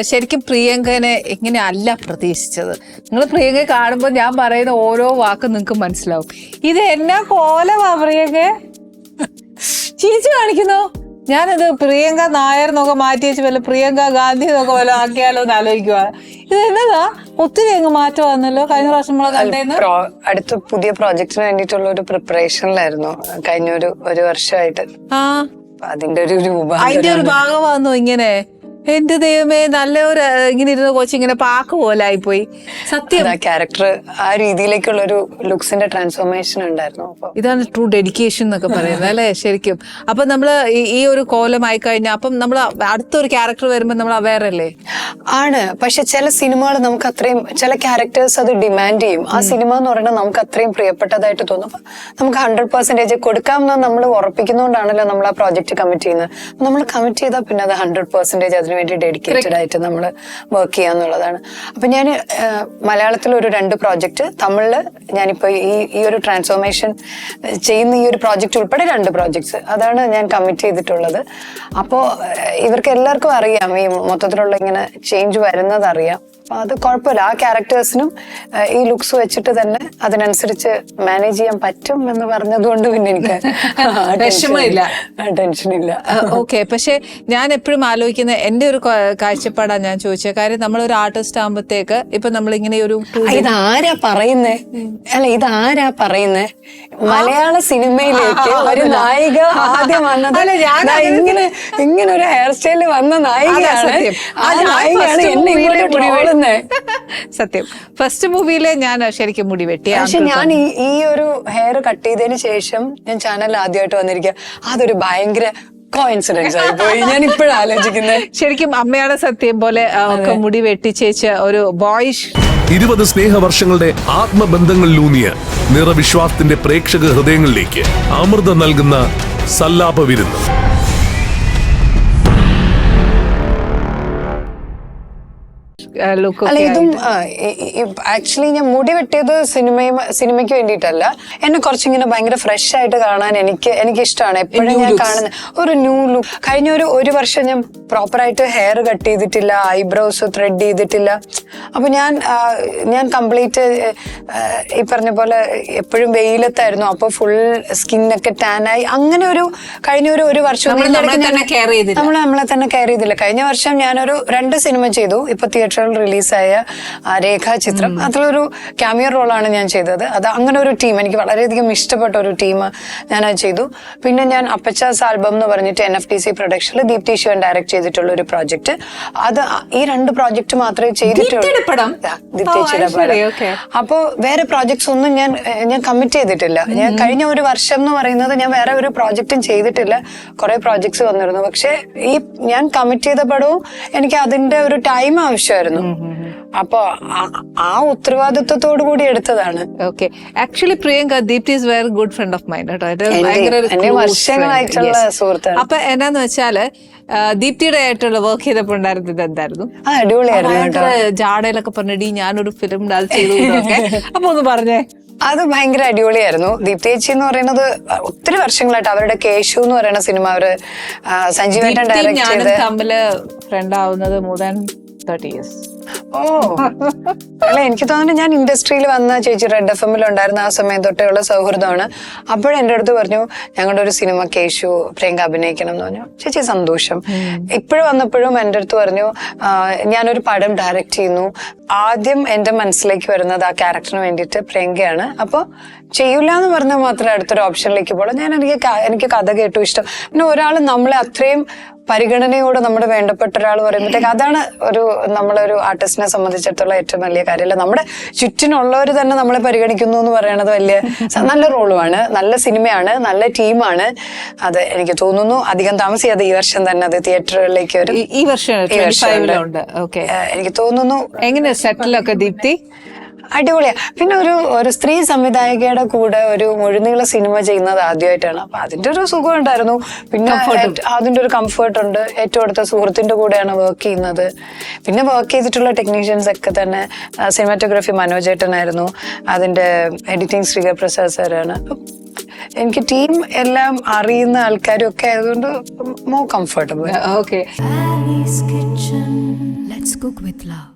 ശരിക്കും പ്രിയങ്കനെ ഇങ്ങനെ അല്ല പ്രതീക്ഷിച്ചത്. നിങ്ങൾ പ്രിയങ്ക കാണുമ്പോൾ ഞാൻ പറയുന്ന ഓരോ വാക്കും നിങ്ങൾക്ക് മനസ്സിലാവും. ഇത് എന്നാ കോലമാ പ്രിയങ്ക? ചിരിച്ചു കാണിക്കുന്നു. ഞാനത് പ്രിയങ്ക നായർ എന്നൊക്കെ മാറ്റി വെച്ച് വല്ല പ്രിയങ്ക ഗാന്ധി എന്നൊക്കെ വല്ല ആക്കിയാലോ എന്ന് ആലോചിക്കുക ഇത് എന്നതാ? ഒത്തിരി അങ്ങ് മാറ്റം വന്നല്ലോ. കഴിഞ്ഞ പ്രാവശ്യം നമ്മളെ കണ്ടേന്ന്? അടുത്ത പുതിയ പ്രോജക്റ്റിന് വേണ്ടിട്ടുള്ള ഒരു പ്രിപ്പറേഷനിലായിരുന്നു. കഴിഞ്ഞ ഒരു ഒരു വർഷമായിട്ട്. ആ. അതിന്റെ ഒരു രൂപം. അതിന്റെ ഒരു ഭാഗമാണോ ഇങ്ങനെ? എന്റെ ദൈവമേ നല്ല ഒരു ഇങ്ങനെ ഇരുന്ന ഇങ്ങനെ പാക്ക് പോലായി പോയി സത്യം. ക്യാരക്ടർ ആ രീതിയിലേക്കുള്ള ഒരു ലുക്സിന്റെ ട്രാൻസ്ഫോർമേഷൻ ഉണ്ടായിരുന്നു ഇതാണ് ട്രൂ ഡെഡിക്കേഷൻ എന്നൊക്കെ പറയുന്നത് അല്ലേ? ശരിക്കും. അപ്പൊ നമ്മൾ ഈ- ഒരു കോലമായി കഴിഞ്ഞാൽ അപ്പം നമ്മൾ അടുത്തൊരു ക്യാരക്ടർ വരുമ്പോൾ നമ്മൾ അവയർ അല്ലേ? ആണ്. പക്ഷെ ചില സിനിമകൾ നമുക്ക് അത്രയും ചില ക്യാരക്ടേഴ്സ് അത് ഡിമാൻഡ് ചെയ്യും. ആ സിനിമ എന്ന് പറയുന്നത് നമുക്ക് അത്രയും പ്രിയപ്പെട്ടതായിട്ട് തോന്നും. നമുക്ക് ഹൺഡ്രഡ് പെർസെന്റേജ് കൊടുക്കാമെന്ന് നമ്മൾ ഉറപ്പിക്കുന്നതുകൊണ്ടാണല്ലോ നമ്മൾ ആ പ്രോജക്റ്റ് കമ്മിറ്റ് ചെയ്യുന്നത് നമ്മൾ കമ്മിറ്റ് ചെയ്താൽ പിന്നെ അത് ഹൺഡ്രഡ് പെർസെന്റേജ് അതിനുവേണ്ടി ഡെഡിക്കേറ്റഡ് ആയിട്ട് നമ്മൾ വർക്ക് ചെയ്യുക എന്നുള്ളതാണ്. അപ്പം ഞാൻ മലയാളത്തിൽ ഒരു രണ്ട് പ്രോജക്റ്റ് തമിഴിൽ ഞാനിപ്പോൾ ഈ ഈ ഒരു ട്രാൻസ്ഫോർമേഷൻ ചെയ്യുന്ന ഈ ഒരു പ്രോജക്റ്റ് ഉൾപ്പെടെ രണ്ട് പ്രോജക്ട്സ് അതാണ് ഞാൻ കമ്മിറ്റ് ചെയ്തിട്ടുള്ളത്. അപ്പോൾ ഇവർക്ക് എല്ലാവർക്കും അറിയാം ഈ മൊത്തത്തിലുള്ള ഇങ്ങനെ ചേഞ്ച് വരുന്നത് അറിയാം. അപ്പൊ അത് കുഴപ്പമില്ല. ആ ക്യാരക്ടേഴ്സിനും ഈ ലുക്സ് വെച്ചിട്ട് തന്നെ അതിനനുസരിച്ച് മാനേജ് ചെയ്യാൻ പറ്റും എന്ന് പറഞ്ഞതുകൊണ്ട് പിന്നെ എനിക്ക് വിഷമമില്ല. ടെൻഷൻ ഇല്ല ഓക്കെ. പക്ഷെ ഞാൻ എപ്പോഴും ആലോചിക്കുന്ന എന്റെ ഒരു കാഴ്ചപ്പാടാണ് ഞാൻ ചോദിച്ചത്. കാര്യം നമ്മൾ ഒരു ആർട്ടിസ്റ്റ് ആകുമ്പോഴത്തേക്ക് ഇപ്പൊ നമ്മൾ ഇങ്ങനെ ഒരു ഇതാരാ പറയുന്നേ? അല്ല ഇതാരാ പറയുന്നേ? മലയാള സിനിമയിലേക്ക് ഒരു നായിക ആദ്യം വന്നത് ഇങ്ങനെ ഇങ്ങനെ ഒരു ഹെയർ സ്റ്റൈലിൽ വന്ന നായികയാണ്. സത്യം. ആ നായികയാണ് എന്നെ ഇങ്ങോട്ട് സത്യം. ഫസ്റ്റ് മൂവിയിലെ ഞാൻ ശരിക്കും മുടി വെട്ടി. പക്ഷെ ഞാൻ ഈ ഈ ഒരു ഹെയർ കട്ട് ചെയ്തതിന് ശേഷം ഞാൻ ചാനലിൽ ആദ്യമായിട്ട് വന്നിരിക്കുക അതൊരു ഭയങ്കര കോയിൻസിഡൻസ് ആയി പോയി ഞാൻ ആലോചിക്കുന്നത് ശരിക്കും അമ്മയുടെ സത്യം പോലെ ഒക്കെ മുടി വെട്ടിച്ചേച്ച് ഒരു ബോയിഷ് ഇരുപത് സ്നേഹവർഷങ്ങളുടെ ആത്മബന്ധങ്ങളിലൂന്നിയ നിറവിശ്വാസത്തിന്റെ പ്രേക്ഷക ഹൃദയങ്ങളിലേക്ക് അമൃത നൽകുന്ന സല്ലാപ വിരുന്ന് ലുക്ക് അല്ല ഇതും ആക്ച്വലി ഞാൻ മുടി വെട്ടിയത് സിനിമയും സിനിമയ്ക്ക് വേണ്ടിയിട്ടല്ല. എന്നെ കുറച്ചിങ്ങനെ ഭയങ്കര ഫ്രഷ് ആയിട്ട് കാണാൻ എനിക്ക് എനിക്ക് ഇഷ്ടമാണ് എപ്പോഴും ഞാൻ കാണുന്ന ഒരു ന്യൂ ലുക്ക് കഴിഞ്ഞ ഒരു ഒരു വർഷം ഞാൻ പ്രോപ്പർ ആയിട്ട് ഹെയർ കട്ട് ചെയ്തിട്ടില്ല ഐബ്രോസ് ത്രെഡ് ചെയ്തിട്ടില്ല. അപ്പൊ ഞാൻ ഞാൻ കംപ്ലീറ്റ് ഈ പറഞ്ഞ പോലെ എപ്പോഴും വെയിലത്തായിരുന്നു. അപ്പൊ ഫുൾ സ്കിന്നൊക്കെ ടാനായി അങ്ങനെ ഒരു കഴിഞ്ഞ ഒരു ഒരു വർഷം നമ്മൾ നമ്മളെ തന്നെ കെയർ ചെയ്തില്ല. കഴിഞ്ഞ വർഷം ഞാനൊരു രണ്ട് സിനിമ ചെയ്തു. ഇപ്പൊ തിയേറ്ററിൽ റിലീസായ ആ, രേഖാചിത്രം അതിലൊരു ക്യാമിയോ റോളാണ് ഞാൻ ചെയ്തത്. അത് അങ്ങനെ ഒരു ടീം എനിക്ക് വളരെയധികം ഇഷ്ടപ്പെട്ട ഒരു ടീം ഞാൻ അത് ചെയ്തു. പിന്നെ ഞാൻ അപ്പച്ചാസ് ആൽബം എന്ന് പറഞ്ഞിട്ട് എൻ എഫ് ടി സി പ്രൊഡക്ഷനിൽ ദീപ്തി ശിവൻ ഡയറക്ട് ചെയ്തിട്ടുള്ള ഒരു പ്രോജക്റ്റ് അത് ഈ രണ്ട് പ്രോജക്റ്റ് മാത്രമേ ചെയ്തിട്ടുള്ളൂ. പടം. അപ്പോ വേറെ പ്രോജക്ട്സ് ഒന്നും ഞാൻ ഞാൻ കമ്മിറ്റ് ചെയ്തിട്ടില്ല. ഞാൻ കഴിഞ്ഞ ഒരു വർഷം എന്ന് പറയുന്നത് ഞാൻ വേറെ ഒരു പ്രോജക്റ്റും ചെയ്തിട്ടില്ല. കുറെ പ്രോജക്ട്സ് വന്നിരുന്നു. പക്ഷേ ഈ ഞാൻ കമ്മിറ്റ് ചെയ്ത പടവും എനിക്ക് അതിന്റെ ഒരു ടൈം ആവശ്യമായിരുന്നു. അപ്പൊ ആ- ഉത്തരവാദിത്വത്തോടു കൂടി എടുത്തതാണ്. Okay actually Priyanka Deepthi is very good friend of mind കേട്ടോ. വർഷങ്ങളായിട്ടുള്ള സുഹൃത്ത് സുഹൃത്താണ്. അപ്പൊ എന്നാന്ന് വെച്ചാൽ ദീപ്തിയുടെ ആയിട്ടുള്ള വർക്ക് ചെയ്തപ്പോ ഉണ്ടായിരുന്നത് എന്തായിരുന്നു? ജാടയിലൊക്കെ പറഞ്ഞിടി ഞാനൊരു ഫിലിം അത് ചെയ്തു. അപ്പൊ ഒന്ന് പറഞ്ഞേ. അത് ഭയങ്കര അടിപൊളിയായിരുന്നു. ദീപ്തി ചേച്ചി എന്ന് പറയുന്നത് ഒത്തിരി വർഷങ്ങളായിട്ട് അവരുടെ കേശു എന്ന് പറയുന്ന സിനിമ അവർ സഞ്ജീവേട്ടൻ ഡയറക്ട് ചെയ്ത് തമ്മിൽ ഫ്രണ്ട് ആവുന്നത് മോർ ദാൻ തേർട്ടി ഇയേഴ്സ് ഓ. അല്ല എനിക്ക് തോന്നുന്നു ഞാൻ ഇൻഡസ്ട്രിയിൽ വന്ന ചേച്ചി റെഡ് എഫ് എമ്മിൽ ഉണ്ടായിരുന്ന ആ സമയം തൊട്ടേയുള്ള സൗഹൃദമാണ്. അപ്പോഴും എന്റെ അടുത്ത് പറഞ്ഞു ഞങ്ങളുടെ ഒരു സിനിമ കേശു പ്രിയങ്ക അഭിനയിക്കണം എന്ന് പറഞ്ഞു. ചേച്ചി സന്തോഷം. ഇപ്പോഴും വന്നപ്പോഴും എന്റെ അടുത്ത് പറഞ്ഞു "ആ, ഞാനൊരു പടം ഡയറക്റ്റ് ചെയ്യുന്നു. ആദ്യം എന്റെ മനസ്സിലേക്ക് വരുന്നത് ആ ക്യാരക്ടറിന് വേണ്ടിയിട്ട് പ്രിയങ്കയാണ്. അപ്പോൾ ചെയ്യൂല എന്ന് പറഞ്ഞാൽ മാത്രമേ അടുത്തൊരു ഓപ്ഷനിലേക്ക് പോകണം ഞാൻ എനിക്ക് എനിക്ക് കഥ കേട്ടു ഇഷ്ടം. പിന്നെ ഒരാൾ നമ്മളെ അത്രയും പരിഗണനയോടെ നമ്മുടെ വേണ്ടപ്പെട്ട ഒരാൾ പറയുമ്പോഴത്തേക്ക് അതാണ് ഒരു നമ്മളൊരു ആർട്ടിസ്റ്റിനെ സംബന്ധിച്ചിടത്തോളം ഏറ്റവും വലിയ കാര്യമല്ല. നമ്മുടെ ചുറ്റിനുള്ളവർ തന്നെ നമ്മളെ പരിഗണിക്കുന്നു എന്ന് പറയുന്നത് വലിയ നല്ല റോളുമാണ് നല്ല സിനിമയാണ് നല്ല ടീമാണ്. അത് എനിക്ക് തോന്നുന്നു അധികം താമസിയാതെ ഈ വർഷം തന്നെ അത് തിയേറ്ററുകളിലേക്ക് ഒരു ഈ വർഷം എനിക്ക് തോന്നുന്നു എങ്ങനെ സെറ്റിലൊക്കെ ദീപ്തി അടിപൊളിയാ. പിന്നെ ഒരു ഒരു സ്ത്രീ സംവിധായകയുടെ കൂടെ ഒരു മുഴുനീള സിനിമ ചെയ്യുന്നത് ആദ്യമായിട്ടാണ്. അപ്പൊ അതിന്റെ ഒരു സുഖം ഉണ്ടായിരുന്നു പിന്നെ അതിന്റെ ഒരു കംഫർട്ട് ഉണ്ട് ഏറ്റവും അടുത്ത സുഹൃത്തിന്റെ കൂടെയാണ് വർക്ക് ചെയ്യുന്നത്. പിന്നെ വർക്ക് ചെയ്തിട്ടുള്ള ടെക്നീഷ്യൻസ് ഒക്കെ തന്നെ സിനിമാറ്റോഗ്രാഫി മനോജേട്ടനായിരുന്നു. അതിന്റെ എഡിറ്റിംഗ് ശ്രീകർ പ്രസാദ് സാറാണ് എനിക്ക് ടീം എല്ലാം അറിയുന്ന ആൾക്കാരും ഒക്കെ ആയതുകൊണ്ട് more comfortable okay let's. Let's Cook with Love.